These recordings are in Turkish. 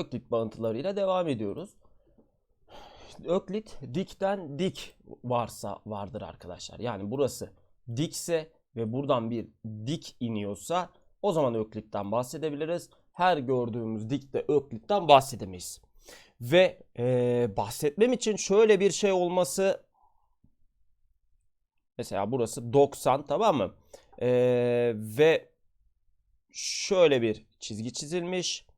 Öklit bağıntılarıyla devam ediyoruz. Öklit dikten dik varsa vardır arkadaşlar. Yani burası dikse ve buradan bir dik iniyorsa o zaman Öklit'ten bahsedebiliriz. Her gördüğümüz dikte Öklit'ten bahsedemeyiz. Ve eee, bahsetmem için şöyle bir şey olması mesela burası 90 tamam mı? Eee, ve şöyle bir çizgi çizilmiş.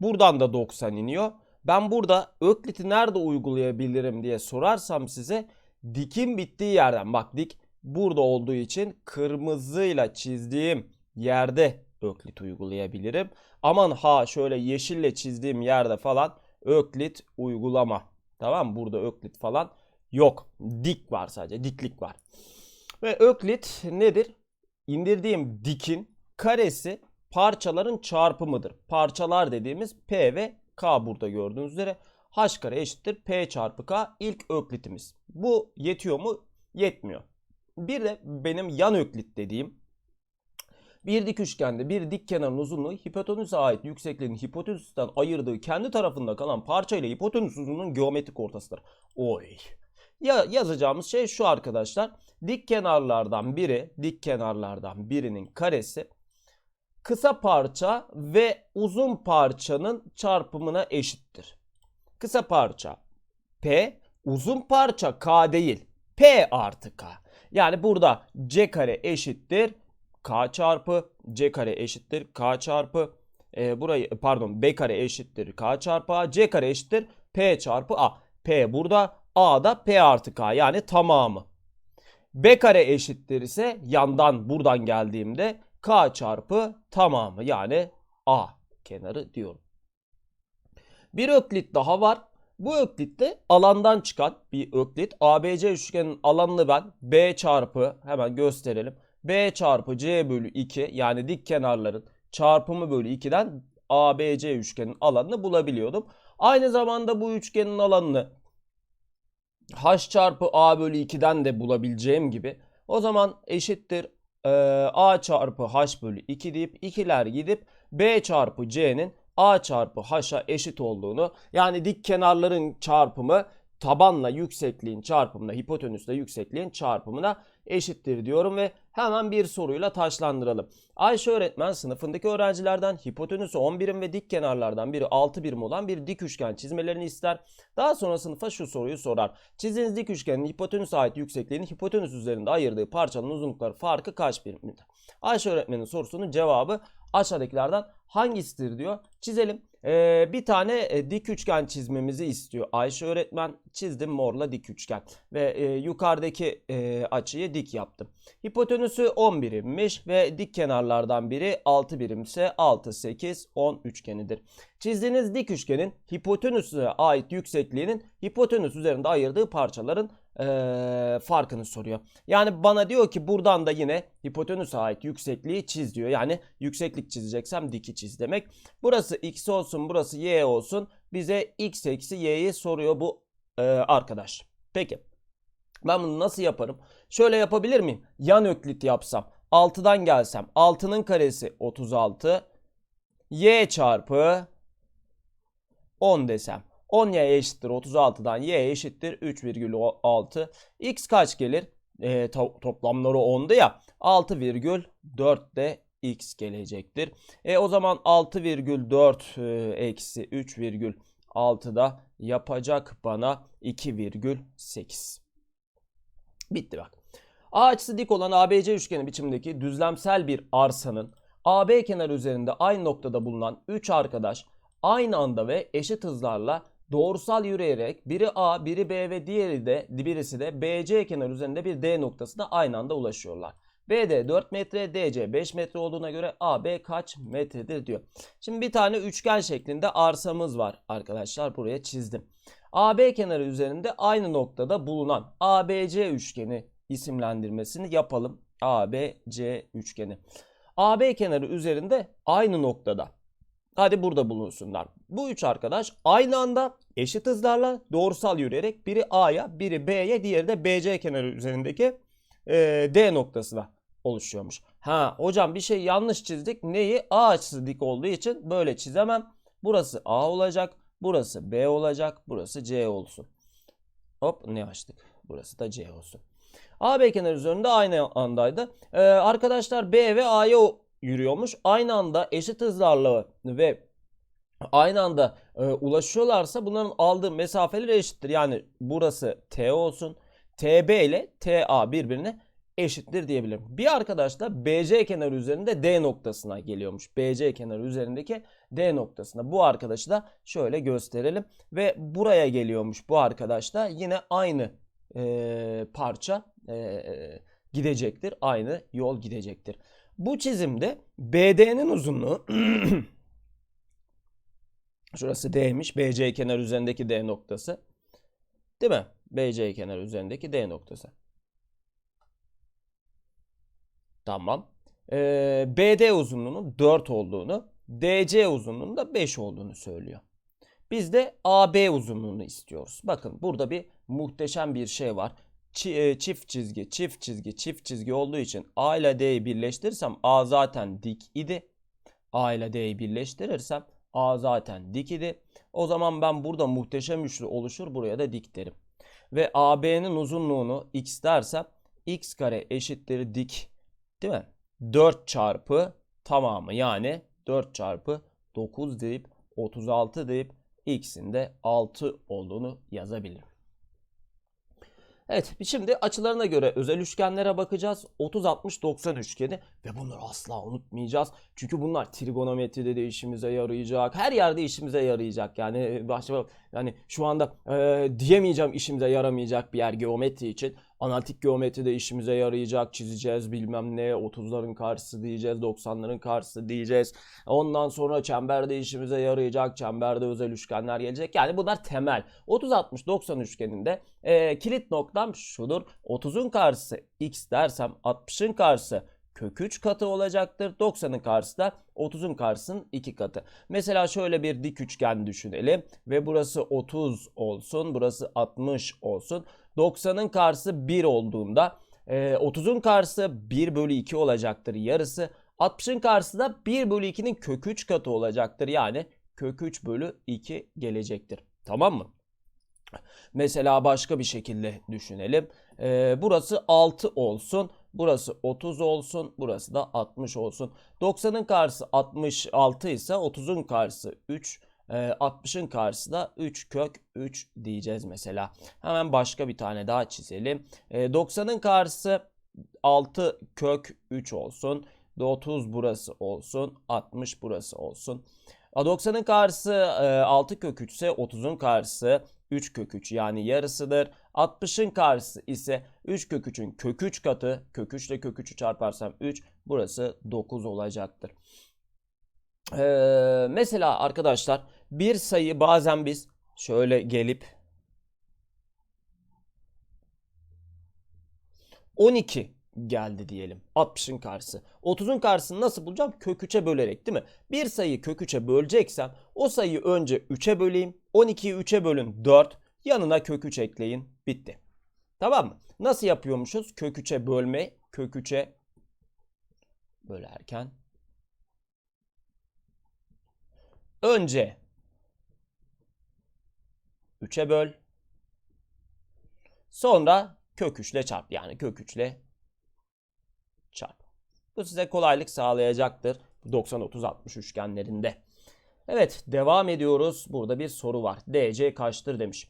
Buradan da 90 iniyor. Ben burada Öklit'i nerede uygulayabilirim diye sorarsam size dikin bittiği yerden bak dik burada olduğu için kırmızıyla çizdiğim yerde Öklit uygulayabilirim. Aman ha şöyle yeşille çizdiğim yerde falan Öklit uygulama. Tamam? Burada Öklit falan yok. Dik var sadece. Diklik var. Ve Öklit nedir? İndirdiğim dikin karesi parçaların çarpımıdır. Parçalar dediğimiz P ve K burada gördüğünüz üzere H kare eşittir P çarpı K ilk öklitimiz. Bu yetiyor mu? Yetmiyor. Bir de benim yan öklit dediğim bir dik üçgende bir dik kenarın uzunluğu hipotenüse ait yüksekliğin hipotenüsten ayırdığı kendi tarafında kalan parça ile hipotenüs uzunluğunun geometrik ortasıdır. Oy. Ya yazacağımız şey şu arkadaşlar. Dik kenarlardan biri, dik kenarlardan birinin karesi kısa parça ve uzun parçanın çarpımına eşittir. Kısa parça P, uzun parça K değil. P artı K. Yani burada C kare eşittir K çarpı C kare eşittir K çarpı e, burayı pardon B kare eşittir K çarpı A. C kare eşittir P çarpı A. P burada A da P artı K yani tamamı. B kare eşittir ise yandan buradan geldiğimde K çarpı tamamı yani A kenarı diyorum. Bir öklit daha var. Bu öklitte alandan çıkan bir öklit. ABC üçgenin alanını ben B çarpı hemen gösterelim. B çarpı C bölü 2 yani dik kenarların çarpımı bölü 2'den ABC üçgenin alanını bulabiliyordum. Aynı zamanda bu üçgenin alanını H çarpı A bölü 2'den de bulabileceğim gibi o zaman eşittir e, A çarpı H bölü 2 deyip ikiler gidip B çarpı C'nin A çarpı H'a eşit olduğunu yani dik kenarların çarpımı tabanla yüksekliğin çarpımına hipotenüsle yüksekliğin çarpımına eşittir diyorum ve hemen bir soruyla taşlandıralım. Ayşe öğretmen sınıfındaki öğrencilerden hipotenüsü 10 birim ve dik kenarlardan biri 6 birim olan bir dik üçgen çizmelerini ister. Daha sonra sınıfa şu soruyu sorar. Çizdiğiniz dik üçgenin hipotenüse ait yüksekliğini hipotenüs üzerinde ayırdığı parçanın uzunlukları farkı kaç birimdir? Ayşe öğretmenin sorusunun cevabı aşağıdakilerden hangisidir diyor. Çizelim. Ee, bir tane e, dik üçgen çizmemizi istiyor. Ayşe öğretmen çizdim morla dik üçgen ve e, yukarıdaki e, açıyı dik yaptım. Hipotenüsü 10 birimmiş ve dik kenarlardan biri 6 birimse 6, 8, 10 üçgenidir. Çizdiğiniz dik üçgenin hipotenüse ait yüksekliğinin hipotenüs üzerinde ayırdığı parçaların eee, farkını soruyor. Yani bana diyor ki buradan da yine hipotenüse ait yüksekliği çiz diyor. Yani yükseklik çizeceksem diki çiz demek. Burası x olsun burası y olsun. Bize x eksi y'yi soruyor bu eee, arkadaş. Peki. Ben bunu nasıl yaparım? Şöyle yapabilir miyim? Yan öklit yapsam. 6'dan gelsem. 6'nın karesi 36. Y çarpı 10 desem. 10y eşittir 36'dan y eşittir 3,6. X kaç gelir? E, to- toplamları 10'du ya. 6,4 de x gelecektir. E, o zaman 6,4 e, eksi 3,6 da yapacak bana 2,8. Bitti bak. A açısı dik olan ABC üçgeni biçimindeki düzlemsel bir arsanın AB kenarı üzerinde aynı noktada bulunan 3 arkadaş aynı anda ve eşit hızlarla doğrusal yürüyerek biri A, biri B ve diğeri de birisi de BC kenarı üzerinde bir D noktasına aynı anda ulaşıyorlar. BD 4 metre, DC 5 metre olduğuna göre AB kaç metredir diyor. Şimdi bir tane üçgen şeklinde arsamız var arkadaşlar buraya çizdim. AB kenarı üzerinde aynı noktada bulunan ABC üçgeni isimlendirmesini yapalım. ABC üçgeni. AB kenarı üzerinde aynı noktada. Hadi burada bulunsunlar. Bu üç arkadaş aynı anda eşit hızlarla doğrusal yürüyerek biri A'ya, biri B'ye, diğeri de BC kenarı üzerindeki e, D noktasına oluşuyormuş. Ha hocam bir şey yanlış çizdik. Neyi? A açısı dik olduğu için böyle çizemem. Burası A olacak. Burası B olacak. Burası C olsun. Hop ne açtık? Burası da C olsun. AB kenar üzerinde aynı andaydı. Ee, arkadaşlar B ve A'ya yürüyormuş. Aynı anda eşit hızlarla ve aynı anda e, ulaşıyorlarsa bunların aldığı mesafeler eşittir. Yani burası T olsun. TB ile TA birbirine eşittir diyebilirim. Bir arkadaş da BC kenarı üzerinde D noktasına geliyormuş. BC kenarı üzerindeki D noktasına. Bu arkadaşı da şöyle gösterelim. Ve buraya geliyormuş bu arkadaş da yine aynı e, parça e, gidecektir. Aynı yol gidecektir. Bu çizimde BD'nin uzunluğu şurası D'miş. BC kenar üzerindeki D noktası. Değil mi? BC kenar üzerindeki D noktası. Tamam. Ee, BD uzunluğunun 4 olduğunu, DC uzunluğunun da 5 olduğunu söylüyor. Biz de AB uzunluğunu istiyoruz. Bakın burada bir muhteşem bir şey var. E, çift çizgi, çift çizgi, çift çizgi olduğu için A ile D'yi birleştirirsem A zaten dik idi. A ile D'yi birleştirirsem A zaten dik idi. O zaman ben burada muhteşem üçlü oluşur buraya da dik derim. Ve AB'nin uzunluğunu x dersem x kare eşittir dik değil mi? 4 çarpı tamamı yani 4 çarpı 9 deyip 36 deyip x'in de 6 olduğunu yazabilirim. Evet şimdi açılarına göre özel üçgenlere bakacağız. 30 60 90 üçgeni ve bunları asla unutmayacağız. Çünkü bunlar trigonometride de işimize yarayacak. Her yerde işimize yarayacak. Yani başka yani şu anda e, diyemeyeceğim işimize yaramayacak bir yer geometri için. Analitik geometride işimize yarayacak. Çizeceğiz bilmem ne. 30'ların karşısı diyeceğiz. 90'ların karşısı diyeceğiz. Ondan sonra çemberde işimize yarayacak. Çemberde özel üçgenler gelecek. Yani bunlar temel. 30 60 90 üçgeninde e, kilit noktam şudur. 30'un karşısı x dersem 60'ın karşısı kök 3 katı olacaktır. 90'ın karşısı da 30'un karşısının 2 katı. Mesela şöyle bir dik üçgen düşünelim ve burası 30 olsun, burası 60 olsun. 90'ın karşısı 1 olduğunda e, 30'un karşısı 1 bölü 2 olacaktır yarısı. 60'ın karşısı da 1 bölü 2'nin kök 3 katı olacaktır. Yani kök 3 bölü 2 gelecektir. Tamam mı? Mesela başka bir şekilde düşünelim. Ee, burası 6 olsun. Burası 30 olsun. Burası da 60 olsun. 90'ın karşısı 66 ise 30'un karşısı 3. e, 60'ın karşısı da 3 kök 3 diyeceğiz mesela. Hemen başka bir tane daha çizelim. E, 90'ın karşısı 6 kök 3 olsun. 30 burası olsun. 60 burası olsun. A, 90'ın karşısı e, 6 kök 3 ise 30'un karşısı 3 kök 3 yani yarısıdır. 60'ın karşısı ise 3 kök 3'ün kök 3 katı. Kök 3 ile kök 3'ü çarparsam 3 burası 9 olacaktır. Ee, mesela arkadaşlar bir sayı bazen biz şöyle gelip 12 geldi diyelim. 60'ın karşısı. 30'un karşısını nasıl bulacağım? Kök 3'e bölerek değil mi? Bir sayıyı kök 3'e böleceksem o sayıyı önce 3'e böleyim. 12'yi 3'e bölün 4. Yanına kök 3 ekleyin. Bitti. Tamam mı? Nasıl yapıyormuşuz? Kök 3'e bölme. Kök 3'e bölerken önce 3'e böl. Sonra kök 3 ile çarp. Yani kök 3 ile çarp. Bu size kolaylık sağlayacaktır 90-30-60 üçgenlerinde. Evet devam ediyoruz. Burada bir soru var. DC kaçtır demiş.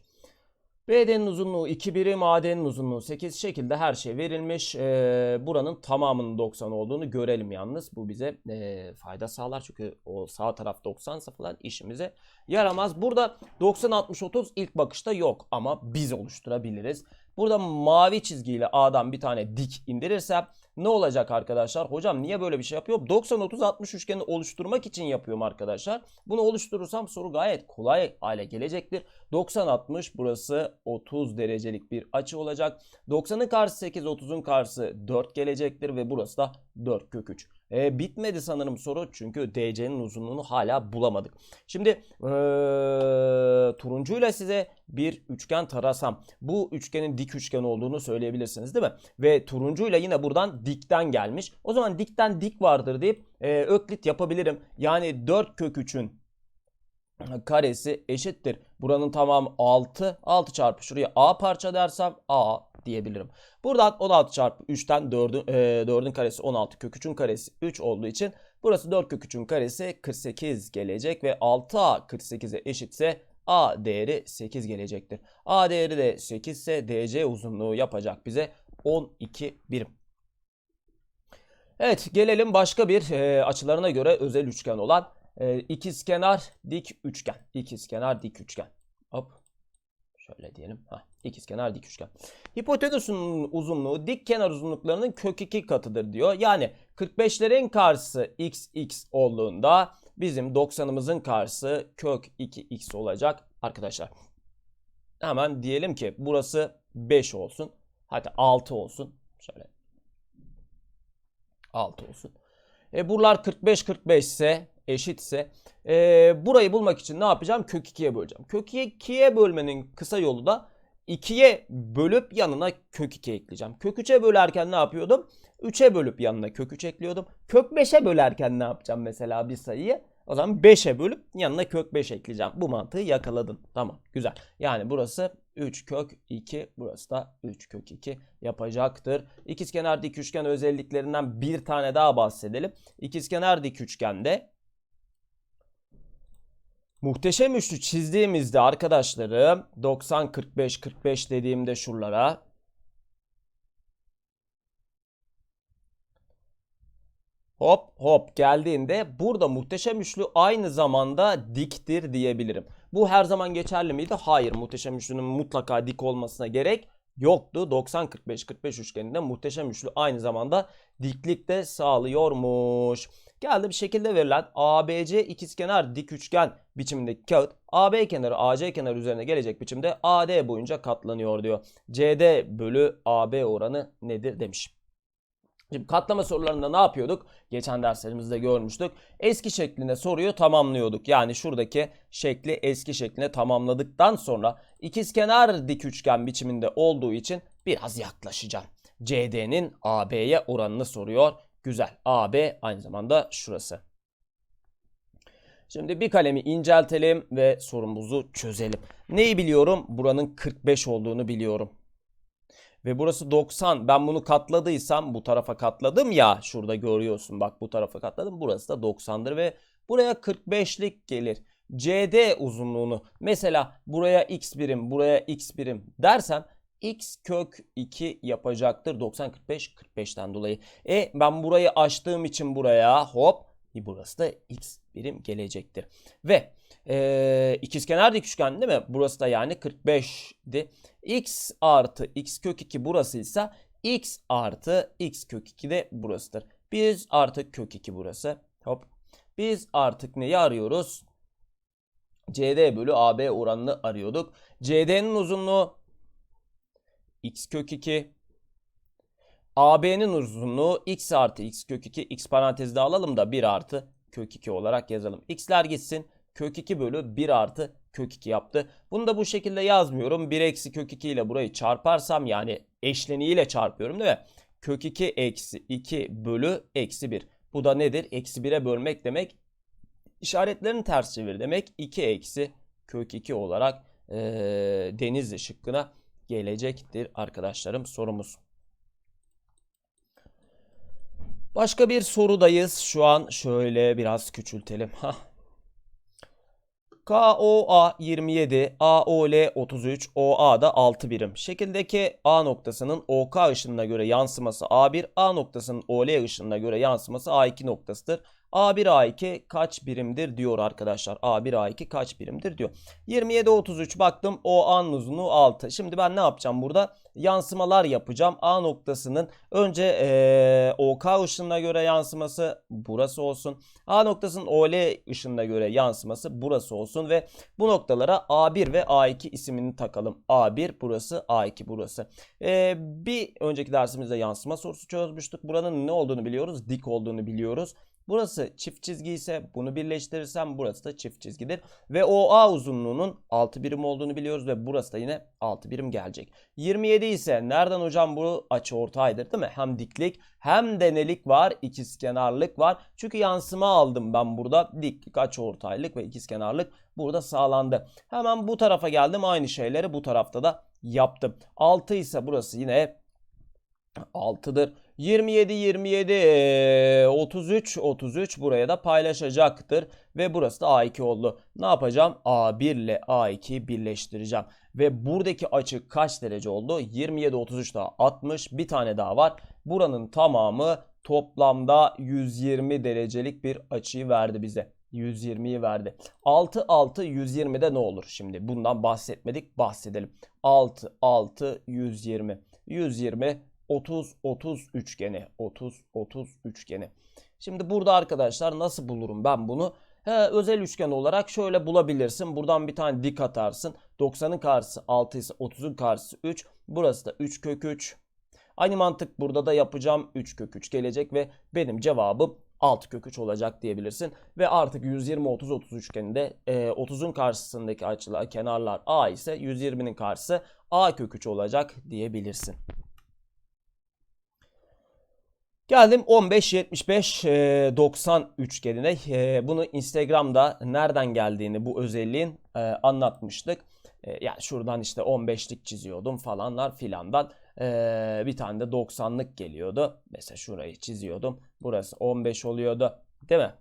BD'nin uzunluğu 2 birim, AD'nin uzunluğu 8 şekilde her şey verilmiş. Ee, buranın tamamının 90 olduğunu görelim yalnız. Bu bize e, fayda sağlar çünkü o sağ taraf 90 ise falan işimize yaramaz. Burada 90-60-30 ilk bakışta yok ama biz oluşturabiliriz. Burada mavi çizgiyle A'dan bir tane dik indirirsem ne olacak arkadaşlar? Hocam niye böyle bir şey yapıyorum? 90-30-60 üçgeni oluşturmak için yapıyorum arkadaşlar. Bunu oluşturursam soru gayet kolay hale gelecektir. 90-60 burası 30 derecelik bir açı olacak. 90'ın karşısı 8, 30'un karşısı 4 gelecektir ve burası da 4 kök 3. E, bitmedi sanırım soru çünkü DC'nin uzunluğunu hala bulamadık. Şimdi ee, turuncuyla size bir üçgen tarasam bu üçgenin dik üçgen olduğunu söyleyebilirsiniz değil mi? Ve turuncuyla yine buradan dikten gelmiş. O zaman dikten dik vardır deyip e, öklit yapabilirim. Yani 4 kök 3'ün karesi eşittir. Buranın tamamı 6. 6 çarpı şuraya a parça dersem a diyebilirim. Buradan 16 çarpı 3'ten 4'ün, e, 4'ün karesi 16 kök 3'ün karesi 3 olduğu için burası 4 kök 3'ün karesi 48 gelecek ve 6a 48'e eşitse a değeri 8 gelecektir. a değeri de 8 ise dc uzunluğu yapacak bize 12 birim. Evet gelelim başka bir e, açılarına göre özel üçgen olan e, ikizkenar dik üçgen. İkizkenar dik üçgen. Hop. Şöyle diyelim. Hah, ikizkenar dik üçgen. Hipotenüsün uzunluğu dik kenar uzunluklarının kök 2 katıdır diyor. Yani 45'lerin karşısı x x olduğunda bizim 90'ımızın karşısı kök 2x olacak arkadaşlar. Hemen diyelim ki burası 5 olsun. Hatta 6 olsun. Şöyle 6 olsun. E, buralar 45 45 ise eşitse e, burayı bulmak için ne yapacağım? Kök 2'ye böleceğim. Kök 2'ye bölmenin kısa yolu da 2'ye bölüp yanına kök 2 ekleyeceğim. Kök 3'e bölerken ne yapıyordum? 3'e bölüp yanına kök 3 ekliyordum. Kök 5'e bölerken ne yapacağım mesela bir sayıyı? O zaman 5'e bölüp yanına kök 5 ekleyeceğim. Bu mantığı yakaladın. Tamam güzel. Yani burası 3 kök 2 burası da 3 kök 2 yapacaktır. İkizkenar dik üçgen özelliklerinden bir tane daha bahsedelim. İkizkenar dik üçgende muhteşem üçlü çizdiğimizde arkadaşlarım 90 45 45 dediğimde şuralara Hop hop geldiğinde burada muhteşem üçlü aynı zamanda diktir diyebilirim. Bu her zaman geçerli miydi? Hayır. Muhteşem üçlünün mutlaka dik olmasına gerek yoktu. 90 45 45 üçgeninde muhteşem üçlü aynı zamanda diklik de sağlıyormuş. Geldi bir şekilde verilen ABC ikizkenar dik üçgen biçimindeki kağıt AB kenarı AC kenarı üzerine gelecek biçimde AD boyunca katlanıyor diyor. CD bölü AB oranı nedir demiş. Şimdi katlama sorularında ne yapıyorduk? Geçen derslerimizde görmüştük. Eski şekline soruyu tamamlıyorduk. Yani şuradaki şekli eski şekline tamamladıktan sonra ikizkenar dik üçgen biçiminde olduğu için biraz yaklaşacağım. CD'nin AB'ye oranını soruyor. Güzel. AB aynı zamanda şurası. Şimdi bir kalemi inceltelim ve sorumuzu çözelim. Neyi biliyorum? Buranın 45 olduğunu biliyorum. Ve burası 90. Ben bunu katladıysam bu tarafa katladım ya. Şurada görüyorsun bak bu tarafa katladım. Burası da 90'dır ve buraya 45'lik gelir. CD uzunluğunu mesela buraya x birim buraya x birim dersem x kök 2 yapacaktır 90 45 45'ten dolayı. E ben burayı açtığım için buraya hop burası da x birim gelecektir. Ve e, ikizkenar dik üçgen değil mi? Burası da yani 45'di. X artı x kök 2 burası ise x artı x kök 2 de burasıdır. Biz artık kök 2 burası. Hop. Biz artık neyi arıyoruz? CD bölü AB oranını arıyorduk. CD'nin uzunluğu x kök 2. AB'nin uzunluğu x artı x kök 2. X parantezde alalım da 1 artı kök 2 olarak yazalım. X'ler gitsin. Kök 2 bölü 1 artı kök 2 yaptı. Bunu da bu şekilde yazmıyorum. 1 eksi kök 2 ile burayı çarparsam yani eşleniğiyle çarpıyorum değil mi? Kök 2 eksi 2 bölü eksi 1. Bu da nedir? Eksi 1'e bölmek demek. İşaretlerini ters çevir demek. 2 eksi kök 2 olarak e, Denizli şıkkına gelecektir arkadaşlarım sorumuz. Başka bir sorudayız. Şu an şöyle biraz küçültelim. KOA 27, AOL 33, OA da 6 birim. Şekildeki A noktasının OK ışınına göre yansıması A1, A noktasının OL ışınına göre yansıması A2 noktasıdır. A1 A2 kaç birimdir diyor arkadaşlar. A1 A2 kaç birimdir diyor. 27 33 baktım o A'nın uzunluğu 6. Şimdi ben ne yapacağım burada? Yansımalar yapacağım. A noktasının önce ee, OK ışınına göre yansıması burası olsun. A noktasının OL ışınına göre yansıması burası olsun ve bu noktalara A1 ve A2 isimini takalım. A1 burası, A2 burası. E, bir önceki dersimizde yansıma sorusu çözmüştük. Buranın ne olduğunu biliyoruz? Dik olduğunu biliyoruz. Burası çift çizgi ise bunu birleştirirsem burası da çift çizgidir. Ve OA uzunluğunun 6 birim olduğunu biliyoruz ve burası da yine 6 birim gelecek. 27 ise nereden hocam bu açı ortaydır değil mi? Hem diklik hem denelik var, ikizkenarlık var. Çünkü yansıma aldım ben burada. Diklik, açı ortaylık ve ikizkenarlık burada sağlandı. Hemen bu tarafa geldim. Aynı şeyleri bu tarafta da yaptım. 6 ise burası yine 6'dır. 27 27 eee, 33 33 buraya da paylaşacaktır ve burası da A2 oldu. Ne yapacağım? A1 ile A2'yi birleştireceğim. Ve buradaki açı kaç derece oldu? 27 33 daha 60 bir tane daha var. Buranın tamamı toplamda 120 derecelik bir açıyı verdi bize. 120'yi verdi. 6 6 120'de ne olur? Şimdi bundan bahsetmedik, bahsedelim. 6 6 120. 120 30 30 üçgeni. 30 30 üçgeni. Şimdi burada arkadaşlar nasıl bulurum ben bunu? He, özel üçgen olarak şöyle bulabilirsin. Buradan bir tane dik atarsın. 90'ın karşısı 6 ise 30'un karşısı 3. Burası da 3 kök 3. Aynı mantık burada da yapacağım. 3 kök 3 gelecek ve benim cevabım 6 kök 3 olacak diyebilirsin. Ve artık 120 30 30 üçgeninde e, 30'un karşısındaki açılar kenarlar A ise 120'nin karşısı A kök 3 olacak diyebilirsin. Geldim 15 75 e, 90 üçgenine. Bunu Instagram'da nereden geldiğini bu özelliğin e, anlatmıştık. E, yani şuradan işte 15'lik çiziyordum falanlar filandan. E, bir tane de 90'lık geliyordu. Mesela şurayı çiziyordum. Burası 15 oluyordu. Değil mi?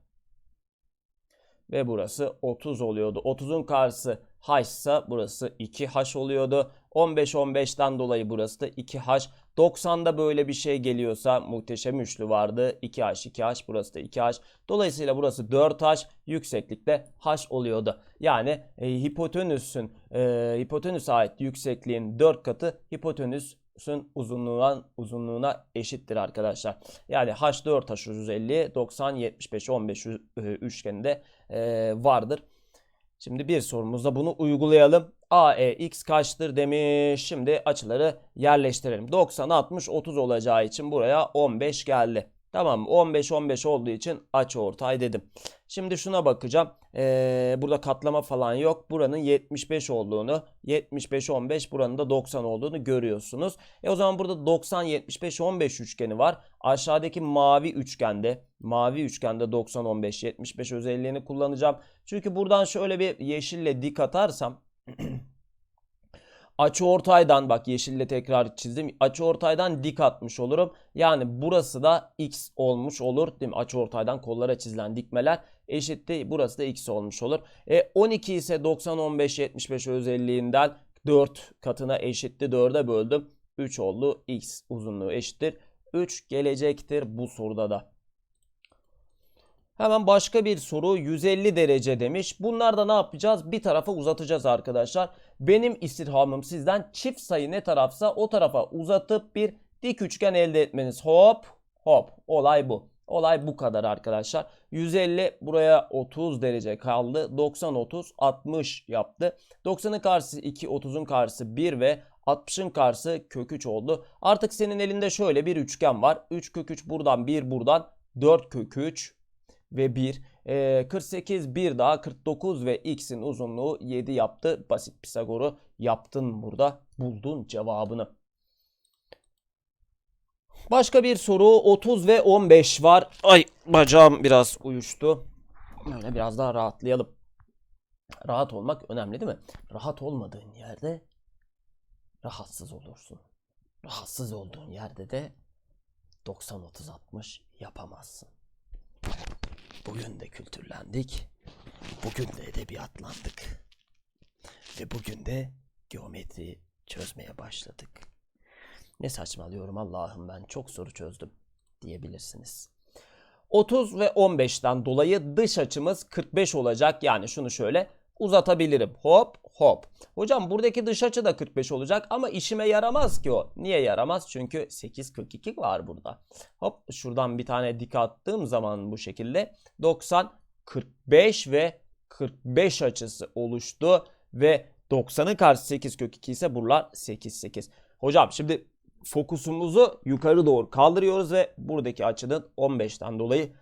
Ve burası 30 oluyordu. 30'un karşısı h ise burası 2h oluyordu. 15 15'ten dolayı burası da 2h. 90'da böyle bir şey geliyorsa muhteşem üçlü vardı. 2h 2h burası da 2h. Dolayısıyla burası 4h yükseklikte h oluyordu. Yani e, hipotenüsün e, hipotenüse ait yüksekliğin 4 katı hipotenüsün uzunluğuna, uzunluğuna eşittir arkadaşlar. Yani h 4 h 150 90 75 15 e, üçgeninde e, vardır. Şimdi bir sorumuzda bunu uygulayalım. AEX kaçtır demiş. Şimdi açıları yerleştirelim. 90, 60, 30 olacağı için buraya 15 geldi. Tamam mı? 15, 15 olduğu için açı ortay dedim. Şimdi şuna bakacağım. Ee, burada katlama falan yok. Buranın 75 olduğunu, 75, 15 buranın da 90 olduğunu görüyorsunuz. E o zaman burada 90, 75, 15 üçgeni var. Aşağıdaki mavi üçgende, mavi üçgende 90, 15, 75 özelliğini kullanacağım. Çünkü buradan şöyle bir yeşille dik atarsam Açı ortaydan bak yeşille tekrar çizdim. Açı ortaydan dik atmış olurum. Yani burası da x olmuş olur. Değil mi? Açı ortaydan kollara çizilen dikmeler eşitti. Burası da x olmuş olur. E 12 ise 90 15 75 özelliğinden 4 katına eşitti. 4'e böldüm. 3 oldu. x uzunluğu eşittir. 3 gelecektir bu soruda da. Hemen başka bir soru 150 derece demiş. Bunlarda ne yapacağız? Bir tarafa uzatacağız arkadaşlar. Benim istirhamım sizden çift sayı ne tarafsa o tarafa uzatıp bir dik üçgen elde etmeniz. Hop hop olay bu. Olay bu kadar arkadaşlar. 150 buraya 30 derece kaldı. 90 30 60 yaptı. 90'ın karşısı 2, 30'un karşısı 1 ve 60'ın karşısı kök 3 oldu. Artık senin elinde şöyle bir üçgen var. 3 kök 3 buradan 1 buradan 4 kök 3 ve 1. E, 48 bir daha 49 ve x'in uzunluğu 7 yaptı. Basit Pisagor'u yaptın burada. Buldun cevabını. Başka bir soru 30 ve 15 var. Ay bacağım biraz uyuştu. Böyle biraz daha rahatlayalım. Rahat olmak önemli değil mi? Rahat olmadığın yerde rahatsız olursun. Rahatsız olduğun yerde de 90-30-60 yapamazsın. Bugün de kültürlendik. Bugün de edebiyatlandık. Ve bugün de geometri çözmeye başladık. Ne saçmalıyorum Allah'ım ben çok soru çözdüm diyebilirsiniz. 30 ve 15'ten dolayı dış açımız 45 olacak. Yani şunu şöyle uzatabilirim. Hop hop. Hocam buradaki dış açı da 45 olacak ama işime yaramaz ki o. Niye yaramaz? Çünkü 8 42 var burada. Hop şuradan bir tane dik attığım zaman bu şekilde 90 45 ve 45 açısı oluştu ve 90'ın karşısı 8 kök 2 ise buralar 8 8. Hocam şimdi fokusumuzu yukarı doğru kaldırıyoruz ve buradaki açının 15'ten dolayı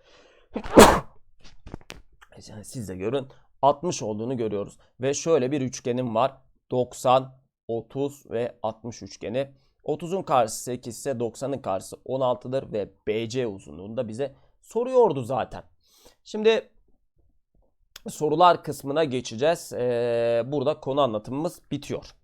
siz de görün 60 olduğunu görüyoruz. Ve şöyle bir üçgenim var. 90, 30 ve 60 üçgeni. 30'un karşısı 8 ise 90'ın karşısı 16'dır ve BC uzunluğunu da bize soruyordu zaten. Şimdi sorular kısmına geçeceğiz. Ee, burada konu anlatımımız bitiyor.